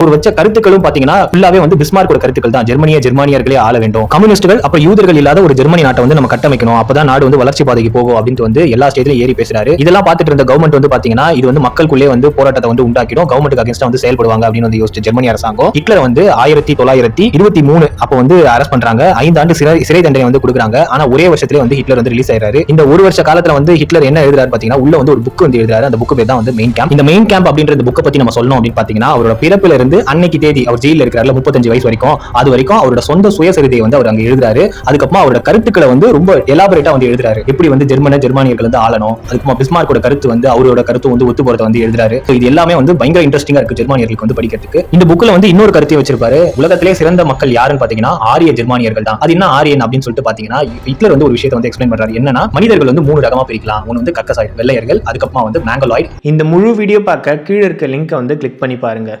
அவர் வச்ச கருத்துக்களும் பாத்தீங்கன்னா ஃபுல்லாவே வந்து பிஸ்மார்க்கோட கருத்துக்கள் தான். ஜெர்மனிய ஜெர்மானியர்களே ஆள வேண்டும். கம்யூனிஸ்டுகள் அப்புறம் யூதர்கள் இல்லாத ஒரு ஜெர்மனி நாட்டை வந்து நம்ம கட்டமைக்கணும். அப்பதான் நாடு வந்து வளர்ச்சி பாதைக்கு போகும் அப்படின்ட்டு வந்து எல்லா ஸ்டேஜ்லயும் ஏறி பேசுறாரு. இதெல்லாம் பாத்துட்டு இருந்த கவர்மெண்ட் வந்து பாத்தீங்கன்னா இது வந்து மக்களுக்குள்ளே வந்து போராட்டத்தை வந்து உண்டாக்கிடும். கவர்மெண்ட் அகேன்ஸ்டா வந்து செயல்படுவாங்க அப்படின்னு வந்து யோசிச்சு ஜெர்மனி அரசாங்கம். ஹிட்லர் வந்து ஆயிரத்தி தொள்ளாயிரத்தி இருபத்தி மூணு அப்போ வந்து அரெஸ்ட் பண்றாங்க. ஐந்து ஆண்டு சிறை சிறை தண்டனை வந்து கொடுக்குறாங்க. ஆனா ஒரே வருஷத்துல வந்து ஹிட்லர் வந்து ரிலீஸ் ஆயிராரு இந்த ஒரு வருஷ காலத்துல வந்து ஹிட்லர் என்ன எழுதுறாரு பாத்தீங்கன்னா உள்ள வந்து ஒரு புக் வந்து எழுதுறாரு. அந்த புக் பேர் தான் வந்து மெயின் கேம்ப் இந்த மெயின் கேம்ப் அப்படின்ற புக்கை பத்தி நம்ம சொல்லணும் அப்படின்னு பாத்தீங்கன்னா அவரோட பிறப்புல இருந்து அன்னைக்கு தேதி அவர் ஜெயில இருக்கிறாரு முப்பத்தஞ்சு வயசு வரைக்கும். அது வரைக்கும் அவரோட சொந்த சுயசரிதையை வந்து அவர் அங்க எழுதுறாரு. அதுக்கப்புறம் அவரோட கருத்துக்களை வந்து ரொம்ப எலாபரேட்டா வந்து எழுதுறாரு. எப்படி வந்து ஜெர்மன ஜெர்மானியர்கள் வந்து ஆளணும். அதுக்கப்புறம் பிஸ்மார்க்கோட கருத்து வந்து அவரோட கருத்து வந்து ஒத்து போறத வந்து எழுதுறாரு. இது எல்லாமே வந்து பயங்கர இன்ட்ரெஸ்டிங்கா இருக்கு ஜெர்மானியர்களுக்கு வந்து படிக்கிறதுக்கு. இந்த புக்ல வந்து இன்னொரு கருத்தையும் வச்சிருப்பாரு. உலகத்திலே சிறந்த மக்கள் யாருன்னு பாத்தீங்கன்னா ஆரிய ஜெர்மானியர்கள் தான். அது என்ன ஆரியன் அப்படின்னு சொல்லிட்டு பாத்தீங்கன்னா ஹிட்லர் வந்து ஒரு விஷயத்தை வந்து எக்ஸ்பிளைன் பண்றாரு. என்னன்னா மனிதர்கள் வந்து மூணு ரகமா பிரிக்கலாம். ஒன்று வந்து கக்கசாய் வெள்ளையர்கள் அதுக்கப்புறமா வந்து மேங்கலாய்ட். இந்த முழு வீடியோ பார்க்க கீழே இருக்க லிங்கை வந்து கிளிக் பண்ணி பாருங்க.